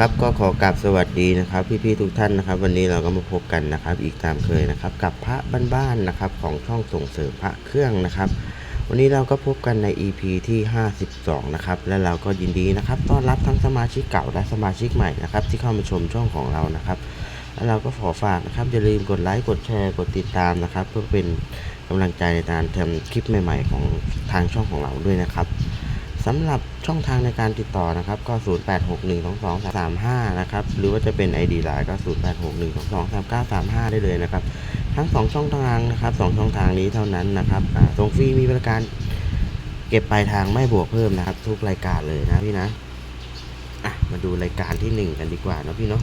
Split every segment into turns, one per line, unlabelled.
ครับก็ขอกราบสวัสดีนะครับ พี่ๆทุกท่านนะครับ วันนี้เราก็มาพบกันนะครับ อีกตามเคยนะครับ กับพระบ้านๆนะครับ ของช่องส่งเสริมพระเครื่องนะครับ วันนี้เราก็พบกันใน EP ที่ 52 นะครับ และเราก็ยินดีนะครับต้อนรับทั้งสมาชิกเก่าและสมาชิกใหม่นะครับ ที่เข้ามาชมช่องของเรานะครับแล้วเราก็ขอฝากนะครับอย่าลืมกดไลค์กดแชร์กดติดตามนะครับ เพื่อเป็นกำลังใจในการทำคลิปใหม่ ๆ ของทางช่องของเราด้วยนะครับ สำหรับช่องทางในการติดต่อนะครับก็ 08612235นะครับหรือว่าจะเป็น ID ไลน์ก็ 0861223935 ได้เลยนะครับ ทั้ง 2 ช่องทางนะครับ2ช่องทางนี้เท่านั้นนะครับส่งฟรีมีบริการเก็บปลายทางไม่บวกเพิ่มนะครับ ทุกรายการเลยนะพี่นะอะมาดูรายการที่ 1 กันดีกว่านะพี่เนาะ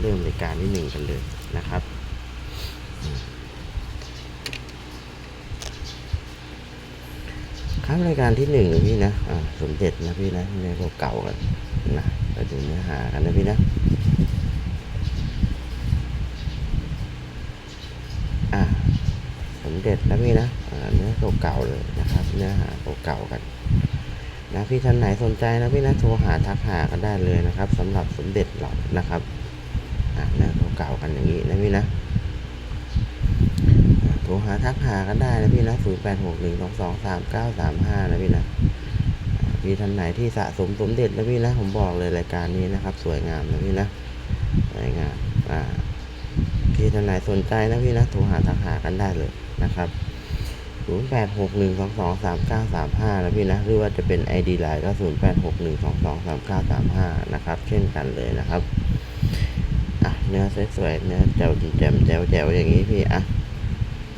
เริ่มรายการที่ 1 กันเลยนะครับ ครับรายการที่หนึ่งนะพี่นะอ่าสมเด็จนะพี่นะเนื้อเก่ากันนะไปดูเนื้อหากันนะพี่นะอ่าสมเด็จนะพี่นะอ่าเนื้อเก่าๆเลยนะครับ เนื้อหาเก่าๆกันนะพี่ท่านไหนสนใจนะพี่นะโทรหาทักหากันได้เลยนะครับสำหรับสมเด็จเรานะครับอ่าเนื้อเก่าๆกันอย่างนี้นะพี่นะ โทรหาทักหากันได้นะพี่นะ0 8 6 1 2 2 3 9 3 5นะพี่นะอ่าพี่ท่านไหนที่สะสมสมเด็จนะพี่นะผมบอกเลยรายการนี้นะครับ สวยงามนะพี่นะสวยงามอ่าพี่ท่านไหนสนใจนะพี่นะโทรหาทักหากันได้เลยนะครับ0 8 6 1 2 2 3 9 3 5นะพี่นะหรือว่าจะเป็น ID ไลน์ก็ 0 8 6 1 2 2 3 9 3 5 นะครับ เช่นกันเลยนะครับ อะ เนื้อสวยๆเนื้อแจ๋วแจ่มแจ๋วแจ๋วอย่างนี้พี่ อะ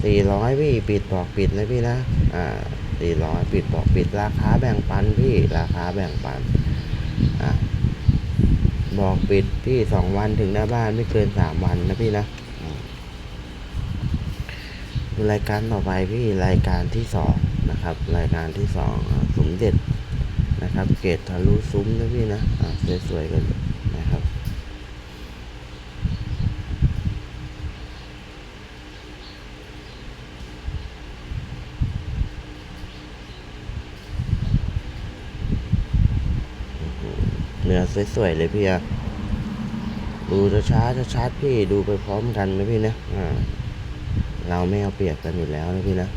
สี่ร้อยพี่ปิดบอกปิดนะพี่นะ อ่าสี่ร้อยปิดบอกปิดราคาแบ่งปันพี่ราคาแบ่งปัน อ่าบอกปิดพี่สองวันถึงหน้าบ้านไม่เกินสามวันนะพี่นะดูรายการต่อไปพี่รายการที่สองนะครับ รายการที่สองสมเด็จนะครับ เกตทะลุซุ้มนะพี่นะอ่าสวยๆกันเลยนะครับ เนื้ อสวยๆเลยพี่อะดูจะช้าจะชัดพี่ดูไปพร้อมกันนะพี่นะอ่าเราไม่เอาเปรียบกันอยู่แล้วนะพี่นะ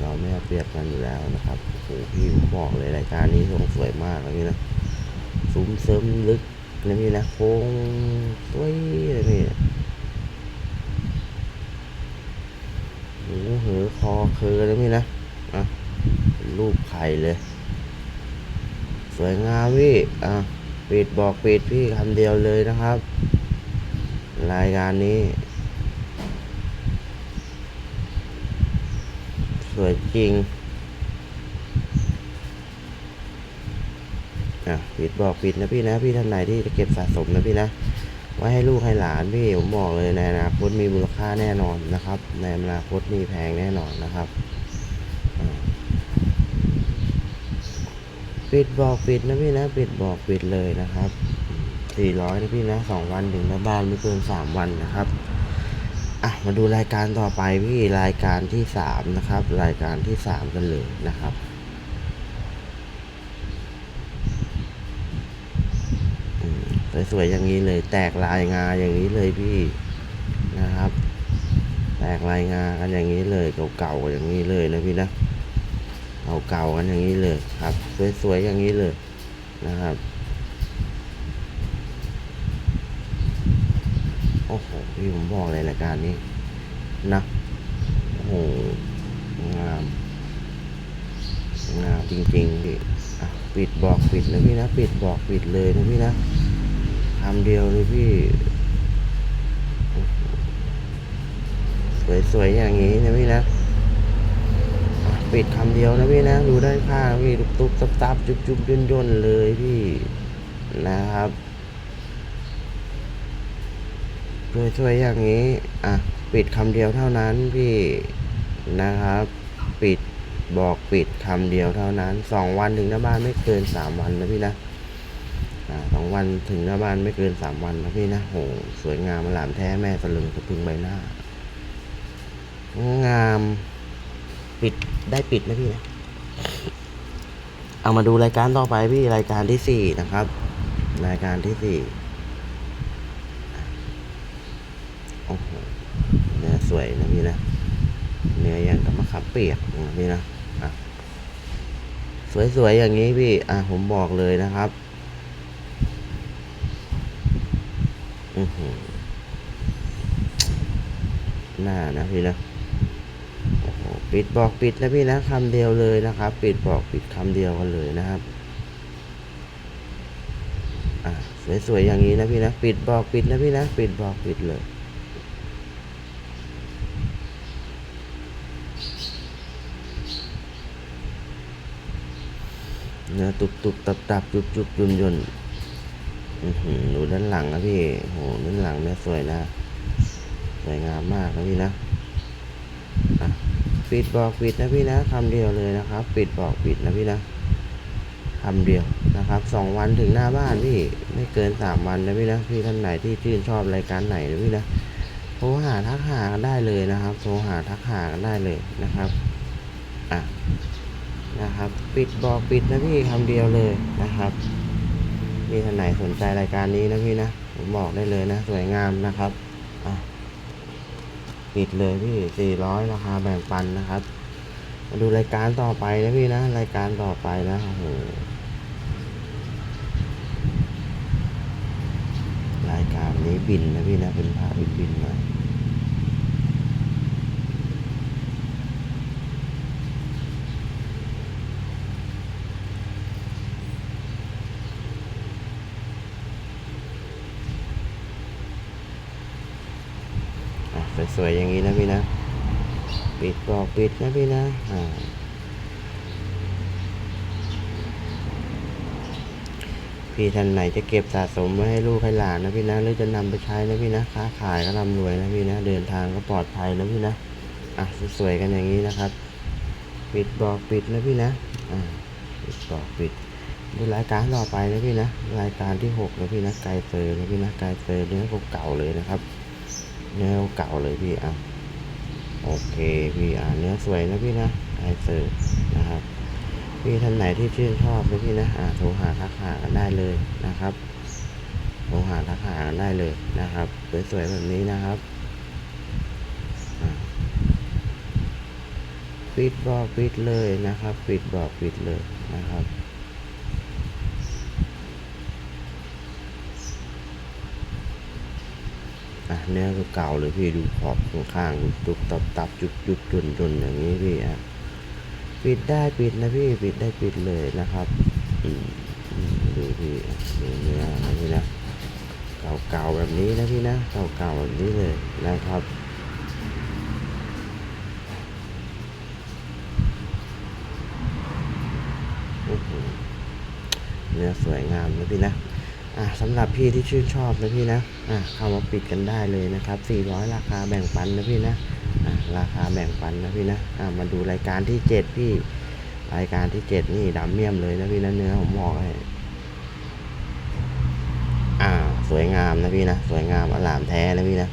เราไม่เอาเปรียบกันอยู่แล้วนะครับโอ้โหพี่ผมบอกเลยรายการนี้ทรงสวยมากนะพี่นะซุ้มเสริมลึกนะพี่นะโค้งสวยเลยพี่หูเหอคอเคอเลยพี่นะอะรูปไข่เลย สวยงามพี่อะ ปิดบอกปิดพี่คำเดียวเลยนะครับ รายการนี้ สวยจริงอะปิดบอกปิดนะพี่นะ พี่ท่านไหนที่จะเก็บสะสมนะพี่นะ ไว้ให้ลูกให้หลานพี่ผมบอกเลยในอนาคตมีมูลค่าแน่นอนนะครับ ในอนาคตมีแพงแน่นอนนะครับ ปิดบอกปิดนะพี่นะปิดบอกปิดเลยนะครับสี่ร้อยนะพี่นะสองวันถึงหน้าบ้านไม่เกินสามวันนะครับอะมาดูรายการต่อไปพี่รายการที่สามนะครับ รายการที่สามกันเลยนะครับสวยๆอย่างนี้เลยแตกลายงาอย่างนี้เลยพี่นะครับ แตกลายงากันอย่างนี้เลยเก่าๆอย่างนี้เลยนะพี่นะ เก่าๆกันอย่างนี้เลยครับ สวยๆอย่างนี้เลยนะครับ โอ้โหพี่ผมบอกเลยรายการนี้นะโอ้โหงามงามจริงๆพี่ปิดบอกปิดนะพี่นะปิดบอกปิดเลยนะพี่นะคำเดียวเลยพี่สวยๆอย่างนี้นะพี่นะ ปิดคำเดียวนะพี่นะดูด้านข้างพี่ตุ๊บๆตับๆจุบๆย่นย่นๆเลยพี่นะครับ ช่วยๆอย่างนี้ อะ ปิดคำเดียวเท่านั้นพี่นะครับ ปิดบอกปิดคำเดียวเท่านั้นสองวันถึงหน้าบ้านไม่เกินสามวันนะพี่นะอ่าสองวันถึงหน้าบ้านไม่เกินสามวันนะพี่นะโหสวยงามหลามแท้แม่สลึงสะพึงใบหน้า งาม ปิดได้ปิดนะพี่นะเอามาดูรายการต่อไปพี่รายการที่สี่นะครับ รายการที่สี่โอ้โหเนื้อสวยนะพี่นะเนื้ออย่างกับมะขามเปียกนะพี่นะสวยๆอย่างนี้พี่ อะผมบอกเลยนะครับอือหือหน้านะพี่นะ ปิดบอกปิดนะพี่นะคำเดียวเลยนะครับ ปิดบอกปิดคำเดียวกันเลยนะครับอะสวยๆอย่างนี้นะพี่นะปิดบอกปิดนะพี่นะปิดบอกปิดเลยเนื้อตุบตุบตับตับจุบจุบยุนยนดูด้านหลังนะพี่โหด้านหลังเนี่ยสวยนะ สวยงามมากนะพี่นะอะ ปิดบอกปิดนะพี่นะคำเดียวเลยนะครับ ปิดบอกปิดนะพี่นะคำเดียวนะครับสองวันถึงหน้าบ้านพี่ไม่เกินสามวันนะพี่นะพี่ท่านไหนที่ชื่นชอบรายการไหนนะพี่นะโทรหาทักหากันได้เลยนะครับโทรหาทักหากันได้เลยนะครับอะนะครับ ปิดบอกปิดนะพี่คำเดียวเลยนะครับมีท่านไหนสนใจรายการนี้นะพี่นะผมบอกได้เลยนะ สวยงามนะครับ ผิดเลยพี่สี่ร้อยราคาแบ่งปันนะครับ มาดูรายการต่อไปนะพี่นะ รายการต่อไปนะโอ้โหรายการนี้บินนะพี่นะเป็นพาพบินบินหน่อย อะ สวยๆอย่างนี้นะพี่นะปิดบอกปิดนะพี่นะอ่าพี่ท่านไหนจะเก็บสะสมไว้ให้ลูกให้หลานนะพี่นะหรือจะนำไปใช้นะพี่นะค้าขายก็ร่ำรวยนะพี่นะเดินทางก็ปลอดภัยนะพี่นะอะสวยๆกันอย่างนี้นะครับ ปิดบอกปิดนะพี่นะอ่าปิดบอกปิดดูรายการต่อไปนะพี่นะรายการที่หกนะพี่นะไกลเซอร์นะพี่นะไกลเซอร์เนื้อเก่าเลยนะครับ เนื้อเก่าเลยพี่อะโอเคพี่อะเนื้อสวยนะพี่นะไอเซอร์นะครับ พี่ท่านไหนที่ชื่นชอบนะพี่นะอะโทรหาทักหากันได้เลยนะครับโทรหาทักหากันได้เลยนะครับสวยๆแบบนี้นะครับปิดบอกปิดเลยนะครับ ปิดบอกปิดเลยนะครับ อะเนื้อก็เก่าเลยพี่ดูขอบข้างๆจุบตับตับจุบจุบจุนจุนอย่างนี้พี่อะปิดได้ปิดนะพี่ปิดได้ปิดเลยนะครับอืมดูพี่ดูเนื้อนะพี่นะเก่าๆแบบนี้นะพี่นะเก่าๆแบบนี้เลยนะครับโอ้โหเนื้อสวยงามนะพี่นะ อะสำหรับพี่ที่ชื่นชอบนะพี่นะอะเข้ามาปิดกันได้เลยนะครับ 400 ราคาแบ่งปันนะพี่นะอะราคาแบ่งปันนะพี่นะอะมาดูรายการที่ 7 พี่ รายการที่ 7 นี่ดำเมี่ยมเลยนะพี่นะเนื้อผมบอกให้อ่าสวยงามนะพี่นะ สวยงามอลามแท้นะพี่นะ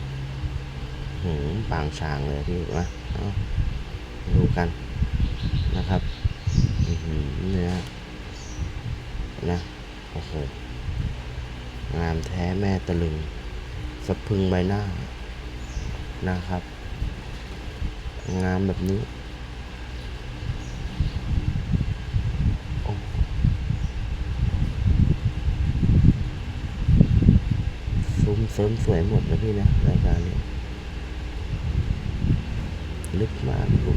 หืมปางช้างเลยพี่มาดูกันนะครับอื้อหือเนื้อนะโอ้โห งามแท้แม่ตะลึงสะพึงใบหน้านะครับ งามแบบนี้โอ้ซุ้มเสริมสวยหมดนะพี่นะรายการนี้ลึกมากดู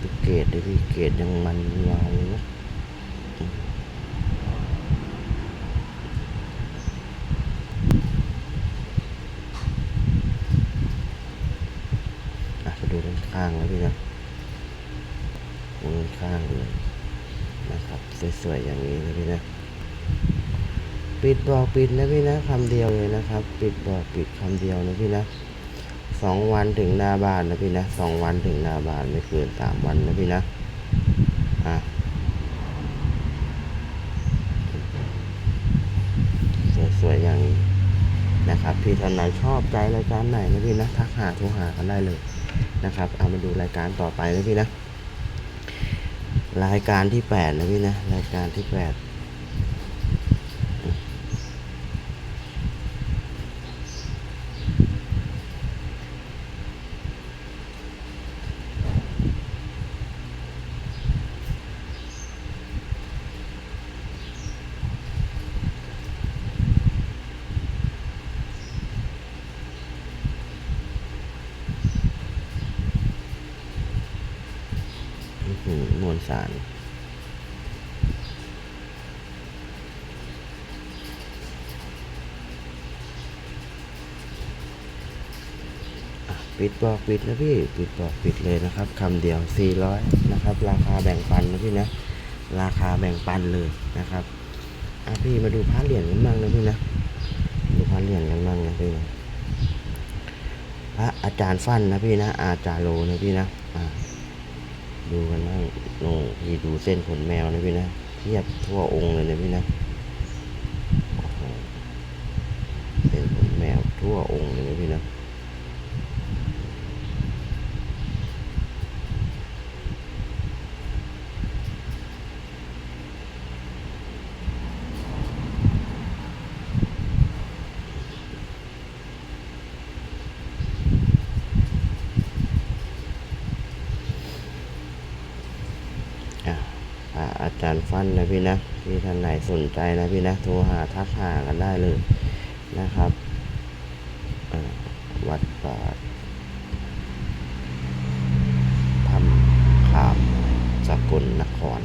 ดูเกรดเลยพี่เกรดยังมันวาวนะไปดูด้านข้างแล้วพี่นะดูด้านข้างเลยนะครับ สวยๆอย่างนี้นะพี่นะ ปิดบอกปิดนะพี่นะคำเดียวเลยนะครับ ปิดบอกปิดคำเดียวนะพี่นะสองวันถึงนาบานนะพี่นะสองวันถึงนาบานไม่เกินสามวันนะพี่นะอะสวยๆอย่างนี้นะครับพี่ท่านไหนชอบใจรายการไหนนะพี่นะทักหาโทรหากันได้เลยนะครับเอามาดูรายการต่อไปนะพี่นะ รายการที่ 8 นะพี่นะ รายการที่ 8าร ปิดบอกปิดนะพี่ ปิดบอกปิดเลยนะครับคำเดียว 400 นะครับ ราคาแบ่งปันนะพี่นะ ราคาแบ่งปันเลยนะครับอะพี่มาดูพระเหรียญกันบ้างนะพี่นะ ดูพระเหรียญกันบ้างนะพี่นะพระอาจารย์ฟันนะพี่นะ อาจารย์โลนะพี่นะอะ ดูกันบ้างลงพี่ดูเส้นขนแมวนะพี่นะ เทียบทั่วองค์เลยนะพี่นะ เส้นขนแมวทั่วองค์เลยนะพี่นะ อะอะอาจารย์ฟันนะพี่นะพี่ ท่านไหนสนใจนะพี่นะโทรหาทักหากันได้เลยนะครับวัดป่าถ้ำขามสกลนคร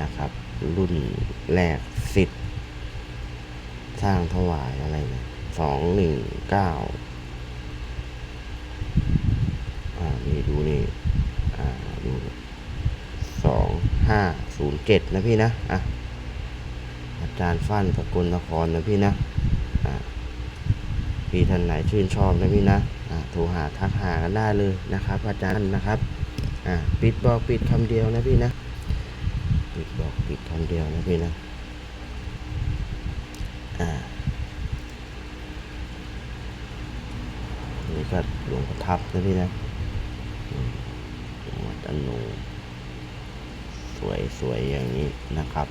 นะครับ รุ่นแรกสิทธิ์สร้างถวายอะไรนะสองหนึ่งเก้าอ่า นี่ดูนี่ อ่า ดู องห้าศูนย์เจ็ดนะพี่นะอะอาจารย์ฟั่นสกุลนครนะพี่นะอะพี่ท่านไหนชื่นชอบนะพี่นะอะโทรหาทักหากันได้เลยนะครับ อาจารย์นะครับอะปิดบอกปิดคำเดียวนะพี่นะปิดบอกปิดคำเดียวนะพี่นะอ่านี่ก็หลวงพ่อทับนะพี่นะวัดอนู วยสวยอย่างนี้นะครับ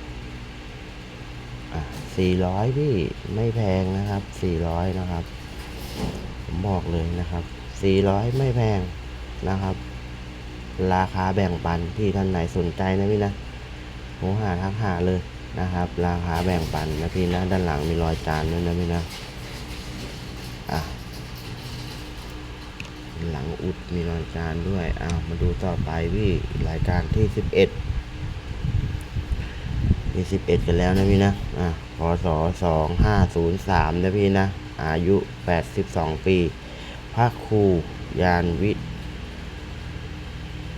อะสี่ร้อยพี่ไม่แพงนะครับสี่ร้อยนะครับ ผมบอกเลยนะครับสี่ร้อยไม่แพงนะครับ ราคาแบ่งปันที่ท่านไหนสนใจนะพี่นะผมหาทักหาเลยนะครับ ราคาแบ่งปันนะพี่นะด้านหลังมีรอยจานด้วยนะพี่นะอะหลังอุดมีรอยจานด้วยอ้าวมาดูต่อไปพี่รายการที่สิบเอ็ด มีสิบเอ็ดกันแล้วนะพี่นะ อะพศสองห้าศูนย์สามนะพี่นะ อายุแปดสิบสองปี พระครูยานวิ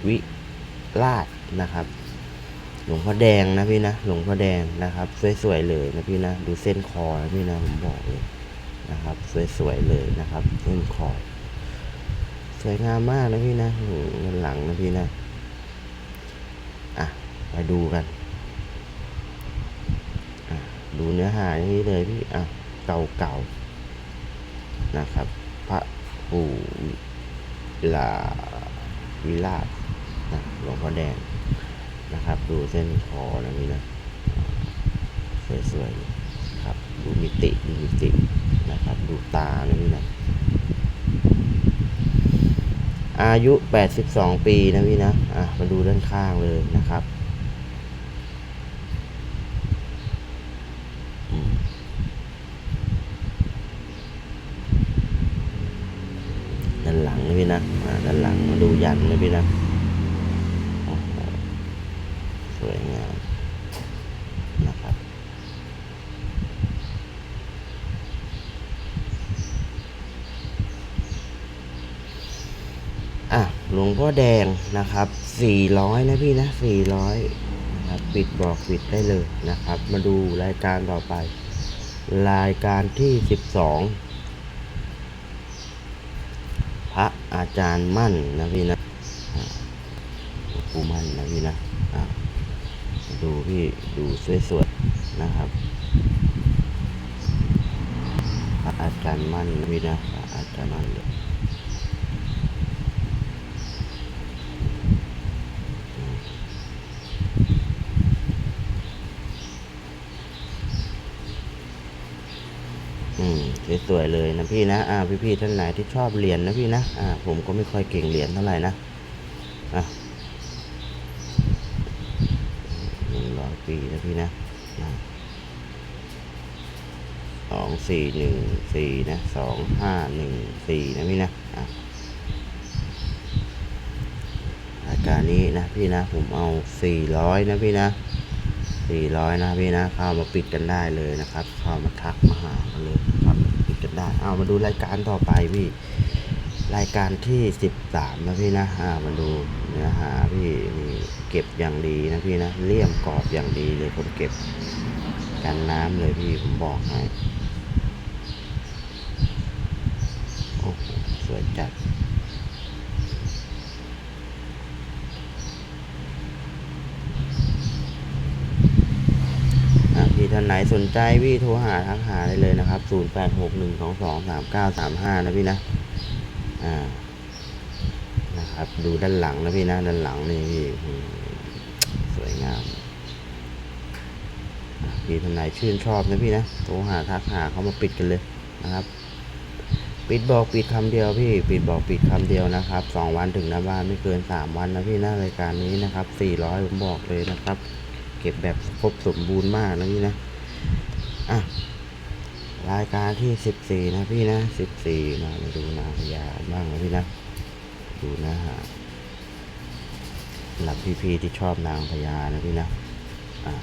วิราชนะครับ หลวงพ่อแดงนะพี่นะ หลวงพ่อแดงนะครับ สวยๆเลยนะพี่นะ ดูเส้นคอนะพี่นะ ผมบอกเลยนะครับ สวยๆเลยนะครับ เส้นคอ สวยงามมากนะพี่นะหลังนะพี่นะ อะ ไปดูกัน ดูเนื้อหาอย่างนี้เลยพี่อะเก่าๆนะครับ พระปู่วิลาวิราชนะหลวงพ่อแดงนะครับ ดูเส้นคอนะพี่นะอ่าสวยๆครับ ดูมิติดูมิตินะครับ ดูตานะพี่นะอายุ 82 ปีนะพี่นะ อะ มาดูด้านข้างเลยนะครับอืมด้า นะพี่นะอ่าด้านหลังมาดูยันนะพี่นะสวยงามนะครับอะหลวงพ่อแดงนะครับ400นะพี่นะ400นะครับปิดบอกปิดได้เลยนะครับ มาดูรายการต่อไป รายการที่12พระ อาจารย์มั่นนะพี่นะครูมั่นนะพี่นะอะดูพี่ดูสวยๆนะครับ อาจารย์มั่นนะพี่นะอาจารย์มั่นเลย อืม สวยๆเลยนะพี่นะอ่าพี่ๆท่านไหนที่ชอบเหรียญนะพี่นะอ่าผมก็ไม่ค่อยเก่งเหรียญเท่าไหร่นะอะหนึ่งร้อยปีนะพี่นะสองสี่หนึ่งสี่นะสองห้าหนึ่งสี่นะพี่นะอะรายการนี้นะพี่นะผมเอา400นะพี่นะ 400นะพี่นะเข้ามาปิดกันได้เลยนะครับ เข้ามาทักมาหากันเลยนะครับปิดกันได้เอามาดูรายการต่อไปพี่รายการที่ 13 นะพี่นะอ่ามาดูเนื้อหาพี่นี่เก็บอย่างดีนะพี่นะเลี่ยมกรอบอย่างดีเลยคนเก็บกันน้ำเลยพี่ผมบอกให้โอ้โหสวยจัด อะพี่ท่า นไหนสนใจพี่โทรหาทักหาได้เลยนะครับ 0 8 6 1 2 2 3 9 3 5 นะพี่นะ อ่า นะครับ ดูด้านหลังนะพี่นะ ด้านหลังนี่พี่สวยงามพี่ท่านไหนชื่นชอบนะพี่นะ โทรหาทักหาเขามาปิดกันเลยนะครับ ปิดบอกปิดคำเดียวพี่ ปิดบอกปิดคำเดียวนะครับสองวันถึงหน้าบ้านไม่เกินสามวันนะพี่นะรายการนี้นะครับสี่ร้อยผมบอกเลยนะครับ เก็บแบบครบสมบูรณ์มากนะพี่นะ อะรายการที่สิบสี่นะพี่นะสิบสี่มามาดูนางพญาบ้างนะพี่นะ ดูนะฮะหรับพี่ๆที่ชอบนางพญานะพี่นะอะ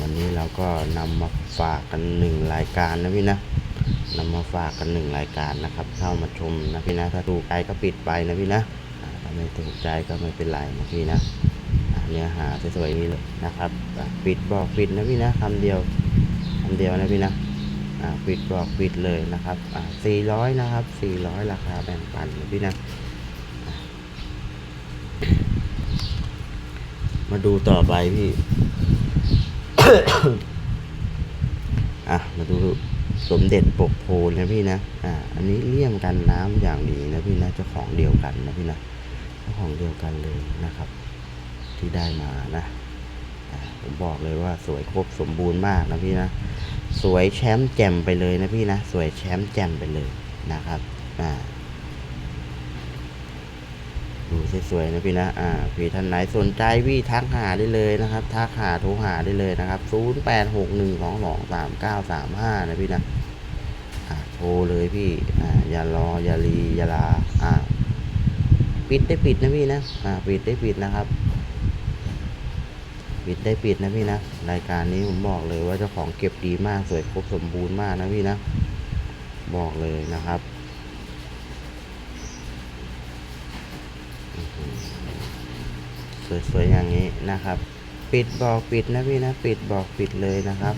วันนี้เราก็นำมาฝากกันหนึ่งรายการนะพี่นะนำมาฝากกันหนึ่งรายการนะครับ เข้ามาชมนะพี่นะ ถ้าถูกใจก็ปิดไปนะพี่นะถ้าไม่ถูกใจก็ไม่เป็นไรนะพี่นะ เนื้อหาสวยๆนี้เลยนะครับปิดบอกปิดนะพี่นะคำเดียวคำเดียวนะพี่นะปิดบอกปิดเลยนะครับสี่ร้อยนะครับสี่ร้อยราคาแบ่งปันนะพี่นะมาดูต่อไปพี่อะมาดูสมเด็จปกโพนนะพี่นะอ่าอันนี้เลี่ยมกันน้ำอย่างดีนะพี่นะเจ้าของเดียวกันนะพี่นะเจ้าของเดียวกันเลยนะครับ ที่ได้มานะผมบอกเลยว่าสวยครบสมบูรณ์มากนะพี่นะสวยแชมป์แจ่มไปเลยนะพี่นะสวยแชมป์แจ่มไปเลยนะครับอ่าดูสวยๆนะพี่นะอ่าพี่ท่านไหนสนใจพี่ทักหาได้เลยนะครับทักหาโทรหาได้เลยนะครับ0 8 6 1 2 2 3 9 3 5นะพี่นะอ่าโทรเลยพี่อ่าอย่ารออย่ารีอย่าลาอ่าปิดได้ปิดนะพี่นะอ่าปิดได้ปิดนะครับ ปิดได้ปิดนะพี่นะ รายการนี้ผมบอกเลยว่าเจ้าของเก็บดีมากสวยครบสมบูรณ์มากนะพี่นะ บอกเลยนะครับสวยๆอย่างนี้นะครับ ปิดบอกปิดนะพี่นะ ปิดบอกปิดเลยนะครับ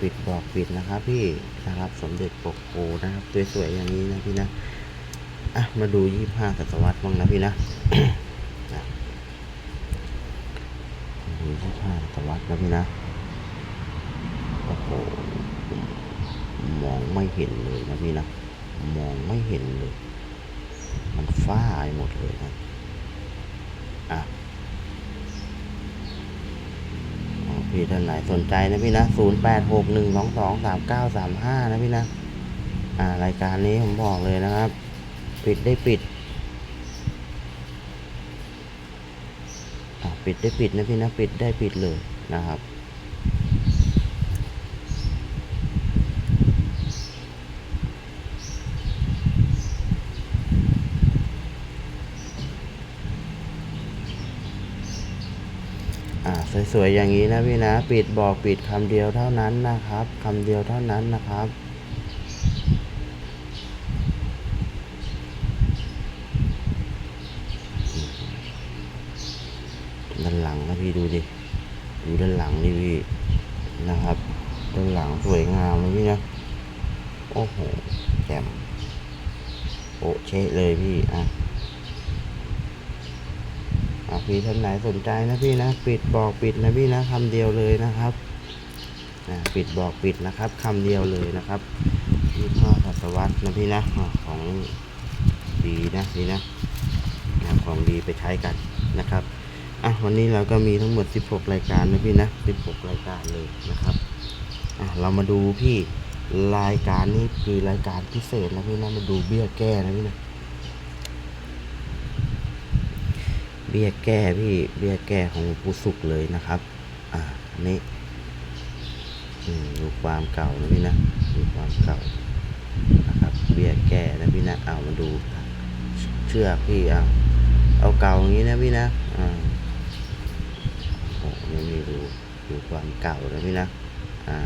ปิดบอกปิดนะครับพี่นะครับสมเด็จปกโพนะครับสวยๆอย่างนี้นะพี่นะอะมาดูยี่ห้าศตวรรษบ้างนะพี่นะ ดูยี่ห้าศตวรรษนะพี่นะ โอ้โห มองไม่เห็นเลยนะพี่นะ มองไม่เห็นเลย มันฝ้าไปหมดเลยนะอะพี่ท่านไหนสนใจนะพี่นะ0 8 6 1 2 2 3 9 3 5นะพี่นะ อ่ารายการนี้ผมบอกเลยนะครับ ปิดได้ปิด อ่า ปิดได้ปิดนะพี่นะปิดได้ปิดเลยนะครับ อ่าสวยๆอย่างนี้นะพี่นะ ปิดบอกปิดคำเดียวเท่านั้นนะครับคำเดียวเท่านั้นนะครับ ด้านหลังนะพี่ดูดิดูด้านหลังนี่พี่นะครับ ด้านหลังสวยงามเลยพี่นะโอ้โห แจ่มโอเชะเลยพี่อะอะพี่ท่านไหนสนใจนะพี่นะปิดบอกปิดนะพี่นะคำเดียวเลยนะครับอะปิดบอกปิดนะครับคำเดียวเลยนะครับยี่ห้อศตวรรษนะพี่นะอะของดีนะพี่นะนะของดีไปใช้กันนะครับอะวันนี้เราก็มีทั้งหมด 16 รายการนะพี่นะ 16 รายการเลยนะครับอะเรามาดูพี่ รายการนี้คือรายการพิเศษนะพี่นะมาดูเบี้ยแก้นะพี่นะเบี้ยแก้พี่เบี้ยแก้ของหลวงปู่สุกเลยนะครับ อ่าอันนี้ดูความเก่านะพี่นะดูความเก่านะครับ เบี้ยแก้นะพี่นะเอามาดูเชือกพี่เอาเอาเก่าอย่างนี้นะพี่นะอ่าโอ้โหนี่มีดูดูความเก่านะพี่นะอ่า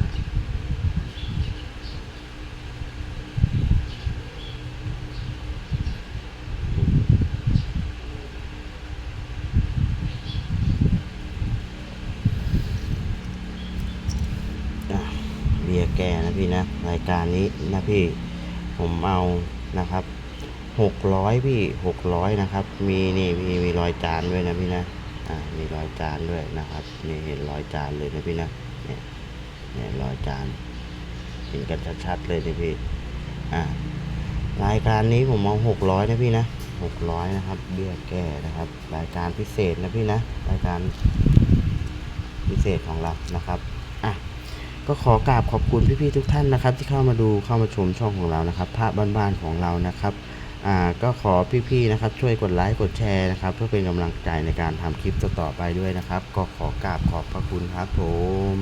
อะเบียร์แก่นะพี่นะ ราย การนี้นะพี่ ผมเอานะครับหกร้อยพี่หกร้อยนะครับ มีนี่พี่มีรอยจานด้วยนะพี่นะอ่ามีรอยจานด้วยนะครับนี่เห็นรอยจานเลยนะพี่นะเนี่ยเนี่ยรอยจานเห็นกันชัดๆเลยนะพี่อ่ารายการนี้ผมเอาหกร้อยนะพี่นะหกร้อยนะครับ เบี้ยแก้นะครับ รายการพิเศษนะพี่นะรายการพิเศษของเรานะครับ ก็ขอกราบขอบคุณพี่ๆทุกท่านนะครับ ที่เข้ามาดูเข้ามาชมช่องของเรานะครับภาพบ้านๆของเรานะครับอ่าก็ขอพี่ๆนะครับ ช่วยกดไลค์กดแชร์นะครับ เพื่อเป็นกำลังใจในการทำคลิปต่อๆไปด้วยนะครับ ก็ขอกราบขอบพระคุณครับผม